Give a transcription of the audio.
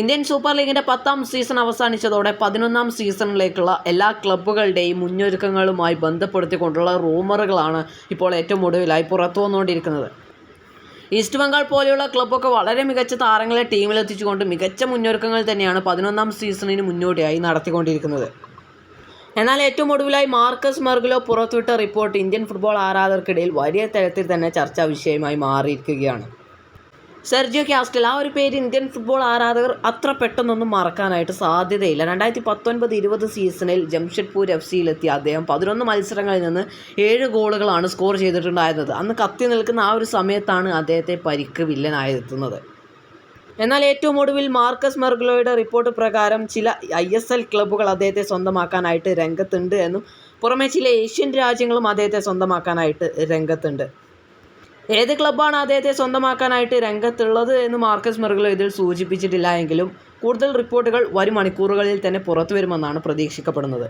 Indian super ലീഗിന്റെ പത്താം season അവസാനിച്ചതോടെ പതിനൊന്നാം സീസണിലേക്കുള്ള എല്ലാ ക്ലബ്ബുകളുടെയും മുന്നൊരുക്കങ്ങളുമായി ബന്ധപ്പെടുത്തിക്കൊണ്ടുള്ള റൂമറുകളാണ് ഇപ്പോൾ ഏറ്റവും ഒടുവിലായി പുറത്തു വന്നുകൊണ്ടിരിക്കുന്നത്. ഈസ്റ്റ് ബംഗാൾ പോലെയുള്ള ക്ലബ്ബൊക്കെ വളരെ മികച്ച താരങ്ങളെ ടീമിലെത്തിച്ചുകൊണ്ട് മികച്ച മുന്നൊരുക്കങ്ങൾ തന്നെയാണ് പതിനൊന്നാം സീസണിന് മുന്നോടിയായി നടത്തിക്കൊണ്ടിരിക്കുന്നത്. എന്നാൽ ഏറ്റവും ഒടുവിലായി മാർക്കസ് മെർഗുലോ പുറത്തുവിട്ട റിപ്പോർട്ട് ഇന്ത്യൻ ഫുട്ബോൾ ആരാധകർക്കിടയിൽ വലിയ തരത്തിൽ തന്നെ ചർച്ചാ വിഷയമായി മാറിയിരിക്കുകയാണ്. സെർജിയോ കാസ്റ്റൽ ആ ഒരു പേര് ഇന്ത്യൻ ഫുട്ബോൾ ആരാധകർ അത്ര പെട്ടെന്നൊന്നും മറക്കാനായിട്ട് സാധ്യതയില്ല. രണ്ടായിരത്തി പത്തൊൻപത് ഇരുപത് സീസണിൽ ജംഷഡ്പൂർ എഫ് സിയിലെത്തിയ അദ്ദേഹം പതിനൊന്ന് മത്സരങ്ങളിൽ നിന്ന് ഏഴ് ഗോളുകളാണ് സ്കോർ ചെയ്തിട്ടുണ്ടായിരുന്നത്. അന്ന് കത്തി നിൽക്കുന്ന ആ ഒരു സമയത്താണ് അദ്ദേഹത്തെ പരിക്ക് വില്ലനായെത്തുന്നത്. എന്നാൽ ഏറ്റവും ഒടുവിൽ മാർക്കസ് മെർഗ്ലോയുടെ റിപ്പോർട്ട് പ്രകാരം ചില ഐ എസ് എൽ ക്ലബ്ബുകൾ അദ്ദേഹത്തെ സ്വന്തമാക്കാനായിട്ട് രംഗത്തുണ്ട് എന്നും പുറമെ ചില ഏഷ്യൻ രാജ്യങ്ങളും അദ്ദേഹത്തെ സ്വന്തമാക്കാനായിട്ട് രംഗത്തുണ്ട്. ഏത് ക്ലബ്ബാണ് അദ്ദേഹത്തെ സ്വന്തമാക്കാനായിട്ട് രംഗത്തുള്ളത് എന്ന് മാർക്കസ് മെർഗലോ ഇതിൽ സൂചിപ്പിച്ചിട്ടില്ല എങ്കിലും കൂടുതൽ റിപ്പോർട്ടുകൾ വരും മണിക്കൂറുകളിൽ തന്നെ പുറത്തു വരുമെന്നാണ് പ്രതീക്ഷിക്കപ്പെടുന്നത്.